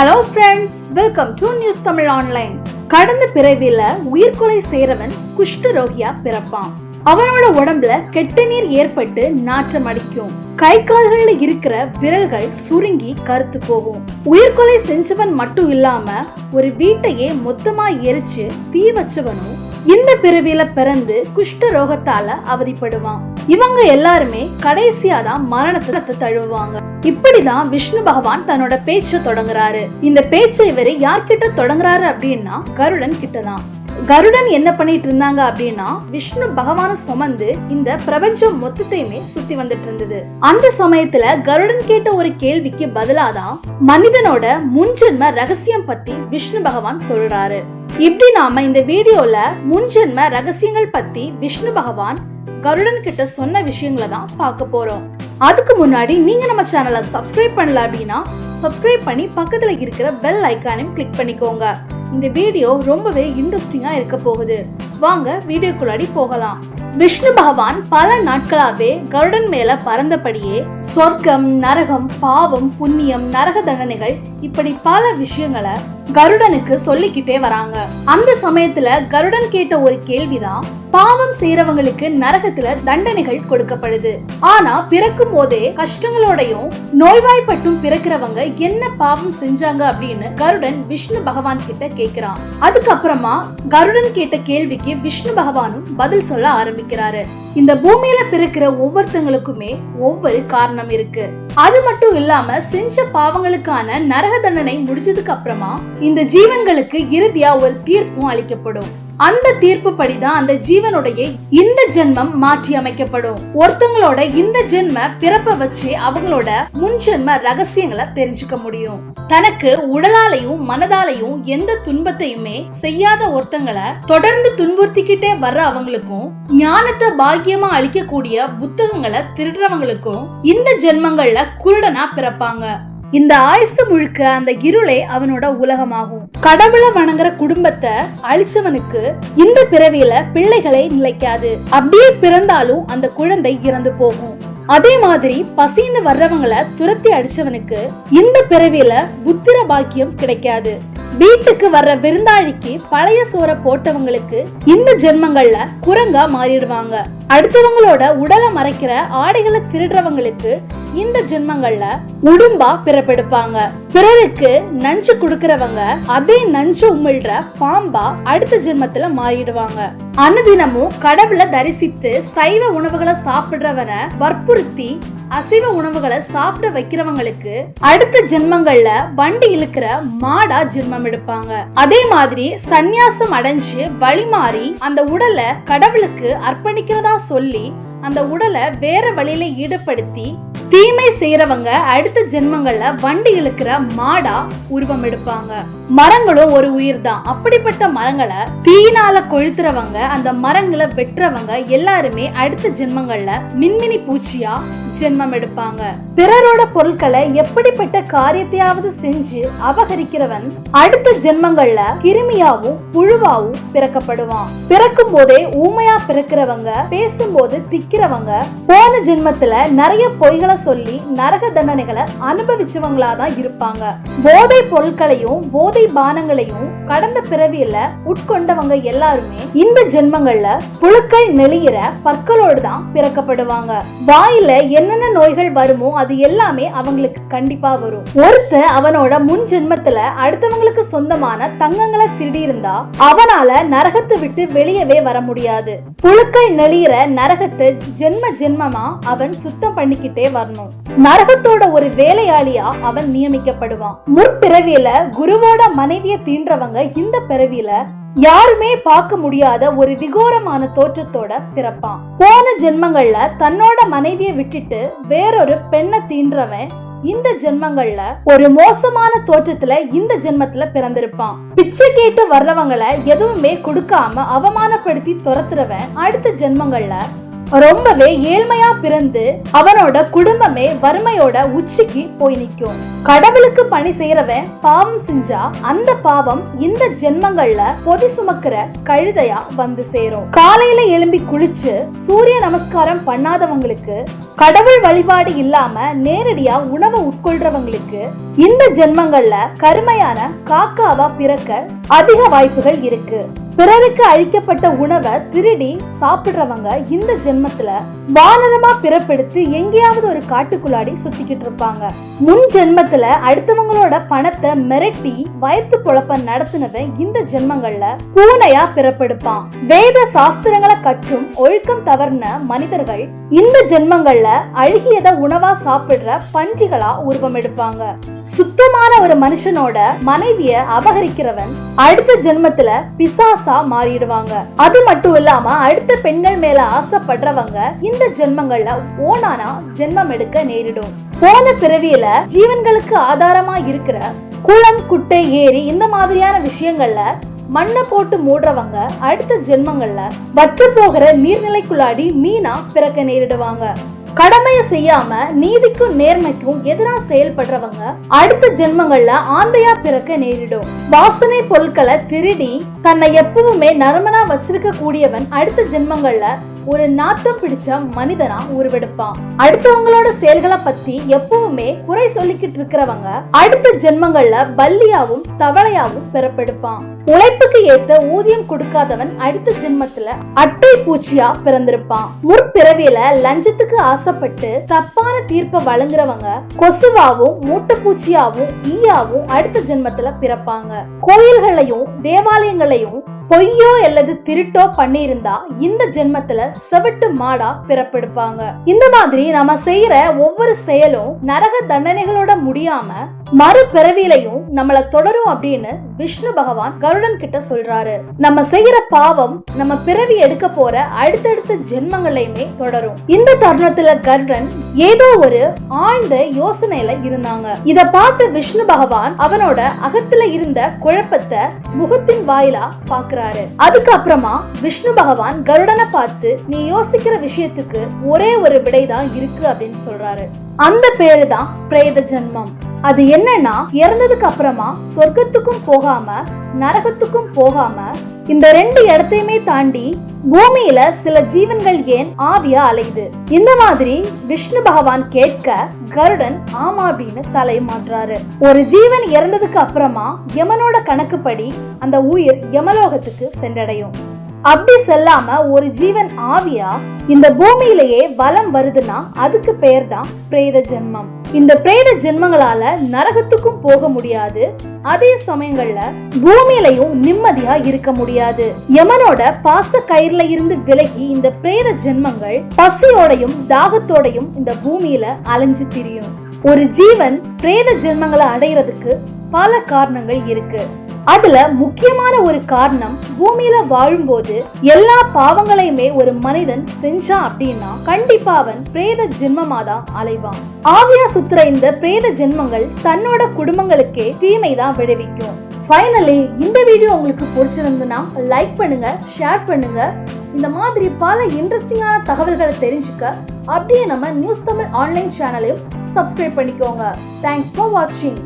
Hello friends welcome to news Tamil online கடந்த பிறவில உயிர்கொலை செய்றவன் குஷ்டரோகியா பிறப்பான். அவனோட உடம்புல கெட்ட நீர் ஏற்பட்டு நாற்றம் அடிக்கும். கை கால்கள்ல இருக்கிற விரல்கள் சுருங்கி கருத்து போகும். உயிர்கொலை செஞ்சவன் மட்டும் இல்லாம ஒரு வீட்டையே மொத்தமா எரிச்சு தீ வச்சவனும் இந்த பிறவியில பிறந்து குஷ்ட ரோகத்தால அவதிப்படுவான். இவங்க எல்லாருமே கடைசியா தான் மரணத்தை தழுவுவாங்க. இப்படிதான் விஷ்ணு பகவான் தன்னோட பேச்ச தொடங்குறாரு. இந்த பேச்சை இவரு யார்கிட்ட தொடங்குறாரு அப்படின்னா கருடன் கிட்டதான். கருடன் என்ன பண்ணிட்டு இருந்தாங்க அப்படின்னா விஷ்ணு பகவான சுமந்து இந்த பிரபஞ்சம் மொத்தத்தையுமே சுத்தி வந்துட்டு இருந்தது. அந்த சமயத்துல கருடன் கேட்ட ஒரு கேள்விக்கு பதிலாதான் மனிதனோட முன்ஜென்ம ரகசியம் பத்தி விஷ்ணு பகவான் சொல்றாரு. இப்படி நாம இந்த வீடியோல முன்ஜென்ம ரகசியங்கள் பத்தி விஷ்ணு பகவான் கருடன் கிட்ட சொன்ன விஷயங்களை தான் பார்க்க போறோம். அதுக்கு முன்னாடி நீங்க நம்ம சேனலை சப்ஸ்கிரைப் பண்ணல அப்படின்னா சப்ஸ்கிரைப் பண்ணி பக்கத்துல இருக்கிற பெல் ஐக்கானையும் கிளிக் பண்ணிக்கோங்க. இந்த வீடியோ ரொம்பவே இன்ட்ரெஸ்டிங்கா இருக்க போகுது. வாங்க வீடியோக்குள்ளாடி போகலாம். விஷ்ணு பகவான் பல நாட்களாவே கருடன் மேல பறந்தபடியே சொர்க்கம் நரகம் பாவம் புண்ணியம் நரக தண்டனைகள் இப்படி பல விஷயங்களை கருடனுக்கு சொல்லிக்கிட்டே வராங்க. அந்த சமயத்துல கருடன் கேட்ட ஒரு கேள்விதான் பாவம் செய்யறவங்களுக்கு நரகத்துல தண்டனைகள் கொடுக்கப்படுது. ஆனா பிறக்கும் போதே கஷ்டங்களோடையும் நோய்வாய்ப்பட்டும் பிறக்கிறவங்க என்ன பாவம் செஞ்சாங்க அப்படின்னு கருடன் விஷ்ணு பகவான் கிட்ட கேக்குறான். அதுக்கப்புறமா கருடன் கேட்ட கேள்விக்கு விஷ்ணு பகவானும் பதில் சொல்ல ஆரம்பிக்கிறாரு. இந்த பூமியில பிறக்கிற ஒவ்வொருத்தங்களுக்குமே ஒவ்வொரு காரணம் இருக்கு. அது மட்டும் இல்லாம செஞ்ச பாவங்களுக்கான நரக தண்டனை முடிஞ்சதுக்கு அப்புறமா இந்த ஜீவன்களுக்கு இறுதியா ஒரு தீர்ப்பும் அளிக்கப்படும். அந்த தீர்ப்பு படிதான் அந்த ஜீவனுடைய இந்த ஜென்மம் மாற்றி அமைக்கப்படும். ஒருத்தங்களோட இந்த ஜென்ம பிறப்ப வச்சு அவங்களோட முன் ஜென்ம ரகசியங்களை தெரிஞ்சுக்க முடியும். தனக்கு உடலாலையும் மனதாலையும் எந்த துன்பத்தையுமே செய்யாத ஒருத்தங்களை தொடர்ந்து துன்புறுத்திக்கிட்டே வர்ற அவங்களுக்கும் ஞானத்தை பாக்கியமா அளிக்கக்கூடிய புத்தகங்களை திருடுறவங்களுக்கும் இந்த ஜென்மங்கள்ல குருடனா பிறப்பாங்க. இந்த ஆயுசு முழுக்க அந்த இருளே அவனோட உலகமாகும். கடவுளை வணங்குற குடும்பத்தை அழிச்சவனுக்கு இந்த பிறவியில பிள்ளைகளை நிலைக்காது. அப்படியே பிறந்தாலும் அந்த குழந்தை இறந்து போகும். அதே மாதிரி பசின்னு வர்றவங்களை துரத்தி அடிச்சவனுக்கு இந்த பிறவியில புத்திர பாக்கியம் கிடைக்காது. வீட்டுக்கு வர்ற விருந்தாளிக்கு பழைய சோற போட்டவங்களுக்கு இந்த ஜென்மங்கள்ல குரங்கா மாறிடுவாங்க. அடுத்தவங்களோட உடலை மறைக்கிற ஆடைகளை திருடுறவங்களுக்கு இந்த ஜென்மங்கள்ல உடும்பா பிறப்பெடுப்பாங்க. பிறருக்கு நஞ்சு கொடுக்கறவங்க அதே நஞ்சு உமிழ்ற பாம்பா அடுத்த ஜென்மத்துல மாறிடுவாங்க. அனுதினமும் கடவுளை தரிசித்து சைவ உணவுகளை சாப்பிடுறவன வற்புறுத்தி அசைவ உணவுகளை சாப்பிட வைக்கிறவங்களுக்கு அடுத்த ஜென்மங்கள்ல வண்டி இழுக்கிற மாடா ஜென்மம் எடுப்பாங்க. அதே மாதிரி சந்நியாசம் அடைஞ்சு வழி மாறி அந்த உடலை கடவுளுக்கு அர்ப்பணிக்கிறதா சொல்லி அந்த உடலை வேற வழியில ஈடுபடுத்தி தீமை செய்யறவங்க அடுத்த ஜென்மங்கள்ல வண்டி இழுக்கிற மாடா உருவம் எடுப்பாங்க. மரங்களும் ஒரு உயிர் தான் அப்படிப்பட்ட மரங்களை தீயினால கொழுத்துறவங்க அந்த மரங்களை வெட்டுறவங்க எல்லாருமே அடுத்த ஜென்மங்கள்ல மின்மினி பூச்சியா ஜென்மம் எடுப்பாங்க. பிறரோட பொருட்களை எப்படிப்பட்ட காரியத்தையாவது செஞ்சு அபகரிக்கிறவன் அடுத்த ஜென்மங்கள்ல கிருமியாவும் புழுவாவும் பிறக்கப்படுவான். பிறக்கும் போதே ஊமையா பிறக்கிறவங்க பேசும்போது திக்கிறவங்க போன ஜென்மத்துல நிறைய பொய்களை சொல்லி நரக தண்டனைகளை அனுபவிச்சவங்களா தான் இருப்பாங்க. போதை பொருட்களையும் போதை பானங்களையும் கடந்த பிறவியில உட்கொண்டவங்க எல்லாருமே இந்த ஜென்மங்கள்ல புழுக்கள் நெளியிற பற்களோடு தான் பிறக்கப்படுவாங்க. வாயில என்னென்ன நோய்கள் வருமோ அது எல்லாமே அவங்களுக்கு கண்டிப்பா வரும். ஒருத்தன் அவனோட முன் ஜென்மத்துல அடுத்தவங்களுக்கு சொந்தமான தங்கங்களை திருடி இருந்தா அவனால நரகத்தை விட்டு வெளியவே வர முடியாது. புழுக்கள் நெளியிற நரகத்தை ஜென்ம ஜென்மமா அவன் சுத்தம் பண்ணிக்கிட்டே வரணும். நரகத்தோட ஒரு வேலையாளியா அவன் நியமிக்கப்படுவான். முற்பிறவியில குருவோட மனைவிய இந்த பிறவியில யாருமே பார்க்க முடியாத ஒரு விகோரமான தோற்றத்தோட பிறப்பான். போன ஜென்மங்கள்ல தன்னோட மனைவியை விட்டுட்டு வேறொரு பெண்ணை தீன்றவன் இந்த ஜென்மங்கள்ல ஒரு மோசமான தோற்றத்துல இந்த ஜென்மத்துல பிறந்திருப்பான். பிச்சை கேட்டு வர்றவங்கள எதுவுமே கொடுக்காம அவமானப்படுத்தி துரத்துறவன் அடுத்த ஜென்மங்கள்ல ரொம்பவே ஏழ்மையா பிறந்து அவனோட குடும்பமே வறுமையோட உச்சிக்கு போய் நிற்கும். கடவுளுக்கு பணி செய்யறவன் பாவம் செஞ்சா அந்த பாவம் இந்த ஜென்மங்கள்ல பொதி சுமக்கிற கழுதையா வந்து சேரும். காலையில எழும்பி குளிச்சு சூரிய நமஸ்காரம் பண்ணாதவங்களுக்கு கடவுள் வழிபாடு இல்லாம நேரடியா உணவை உட்கொள்றவங்களுக்கு இந்த ஜென்மங்கள்ல கருமையான காக்காவா பிறக்க அதிக வாய்ப்புகள் இருக்கு. பிறருக்கு அழிக்கப்பட்ட உணவை திருடி சாப்பிடுறவங்க இந்த ஜென்மத்துல வானரமா பிறப்பெடுத்து எங்கேயாவது ஒரு காட்டுக்குள்ளாடி சுத்திக்கிட்டு இருப்பாங்க. முன் ஜென்மத்துல அடுத்தவங்களோட பணத்தை மிரட்டி வயத்து பொழப்ப நடத்தினவன் இந்த ஜென்மங்கள்ல பூனையா பிறப்பெடுப்பான். வேத சாஸ்திரங்களை கற்றும் ஒழுக்கம் தவறின மனிதர்கள் இந்த ஜென்மங்கள்ல அழுகியத உணவா சாப்பிடுற பஞ்சிகளா உருவம் எடுப்பாங்க. சுத்தமான ஒரு மனுஷனோட மனைவிய அபகரிக்கிறவன் அடுத்த ஜென்மத்துல பிசாசா மாறிடுவாங்க. அது மட்டும் இல்லாம அடுத்த பெண்கள் மேல ஆசைப்படுறவங்க இந்த ஜென்மங்கள்ல ஓனானா ஜென்மம் எடுக்க நேரிடும். போன பிறவியில ஜீவன்களுக்கு ஆதாரமா இருக்கிற குளம் குட்டை ஏரி இந்த மாதிரியான விஷயங்கள்ல மண்ணை போட்டு மூடுறவங்க அடுத்த ஜென்மங்கள்ல வற்று போகிற நீர்நிலைக்குள்ளாடி மீனா பிறக்க நேரிடுவாங்க. கடமையை செய்யாம நீதிக்கும் நேர்மைக்கும் எதிரா செயல்படுறவங்க அடுத்த ஜென்மங்கள்ல ஆந்தையா பிறக்க நேரிடும். வாசனை பொருட்களை திருடி தன்னை எப்பவுமே நறுமனா வச்சிருக்க கூடியவன் அடுத்த ஜென்மங்கள்ல ஒரு நாத்தம் பிடிச்ச மனிதனா உருவெடுப்பான். அடுத்தவங்களோட செயல்களை பத்தி எப்பவுமே குறை சொல்லிக்கிட்டு இருக்கிறவங்க அடுத்த ஜென்மங்கள்ல பல்லியாவும் தவளையாவும் பிறப்பெடுப்பான். உழைப்புக்கு ஏத்த ஊதியம் கொடுக்காதவன் அடுத்த ஜென்மத்துல அட்டை பூச்சியா பிறந்திருப்பான். முற்பிறவியில லஞ்சத்துக்கு ஆசைப்பட்டு தப்பான தீர்ப்பை வழங்குறவங்க கொசுவாவும் மூட்டைப்பூச்சியாவும் ஈயாவும் அடுத்த ஜென்மத்துல பிறப்பாங்க. கோயில்களையும் தேவாலயங்களையும் பொய்யோ அல்லது திருட்டோ பண்ணியிருந்தா இந்த ஜென்மத்துல செவட்டு மாடா பிறப்பெடுப்பாங்க. இந்த மாதிரி நம்ம செய்யற ஒவ்வொரு செயலும் நரக தண்டனைகளோட முடியாம மறுபிறவிலையும் நம்மள தொடரும் அப்படின்னு விஷ்ணு பகவான் கருடன் கிட்ட சொல்றாரு. நம்ம செய்யற பாவம் நம்ம பிறவி எடுக்க போற அடுத்தடுத்த ஜென்மங்களையுமே தொடரும். இந்த தருணத்துல கருடன் ஏதோ ஒரு ஆழ்ந்த யோசனையில இருந்தாங்க. இத பார்த்த விஷ்ணு பகவான் அவனோட அகத்துல இருந்த குழப்பத்தை முகத்தின் வாயிலா பாக்குறாரு. அதுக்கப்புறமா விஷ்ணு பகவான் கருடனை பார்த்து நீ யோசிக்கிற விஷயத்துக்கு ஒரே ஒரு விடைதான் இருக்கு அப்படின்னு சொல்றாரு. அந்த பேரு தான் பிரேத ஜென்மம். அது என்னன்னா இறந்ததுக்கு அப்புறமா சொர்க்கத்துக்கும் போகாம நரகத்துக்கும் போகாம இந்த ரெண்டு இடத்தையுமே தாண்டி பூமியில சில ஜீவன்கள் ஏன் ஆவியா அலையுது? இந்த மாதிரி விஷ்ணு பகவான் கேட்க கருடன் ஆமா அப்படின்னு தலை மாற்றாரு ஒரு ஜீவன் இறந்ததுக்கு அப்புறமா யமனோட கணக்குப்படி அந்த உயிர் யமலோகத்துக்கு சென்றடையும். அப்படி செல்லாம ஒரு ஜீவன் ஆவியா இந்த பூமியிலேயே வலம் வருதுன்னா அதுக்கு பெயர் தான் பிரேத ஜென்மம். இந்த பிரேத ஜென்மங்களால நரகத்துக்கும் போக முடியாது. அதே சமயங்கள்ல பூமியிலையும் நிம்மதியா இருக்க முடியாது. யமனோட பாச கயிறுல இருந்து விலகி இந்த பிரேத ஜென்மங்கள் பசியோடையும் தாகத்தோடையும் இந்த பூமியில அலைஞ்சு திரியும். ஒரு ஜீவன் பிரேத ஜென்மங்களை அடையிறதுக்கு பல காரணங்கள் இருக்கு. அதுல முக்கியமான ஒரு காரணம் பூமியில வாழும்போது எல்லா பாவங்களையுமே ஒரு மனிதன் செஞ்சான் அப்படின்னா கண்டிப்பா அவன் பிரேத ஜென்மமா தான் அலைவான். ஆவியா சுத்துற இந்த பிரேத ஜென்மங்கள் தன்னோட குடும்பங்களுக்கே தீமை தான் விளைவிக்கும். ஃபைனலி இந்த வீடியோ உங்களுக்கு பிடிச்சிருந்துன்னா லைக் பண்ணுங்க ஷேர் பண்ணுங்க. இந்த மாதிரி பல இன்ட்ரெஸ்டிங்கான தகவல்களை தெரிஞ்சுக்க அப்படியே நம்ம நியூஸ் தமிழ் ஆன்லைன் சேனலையும் சப்ஸ்கிரைப் பண்ணிக்கோங்க. தேங்க்ஸ் ஃபார் வாட்சிங்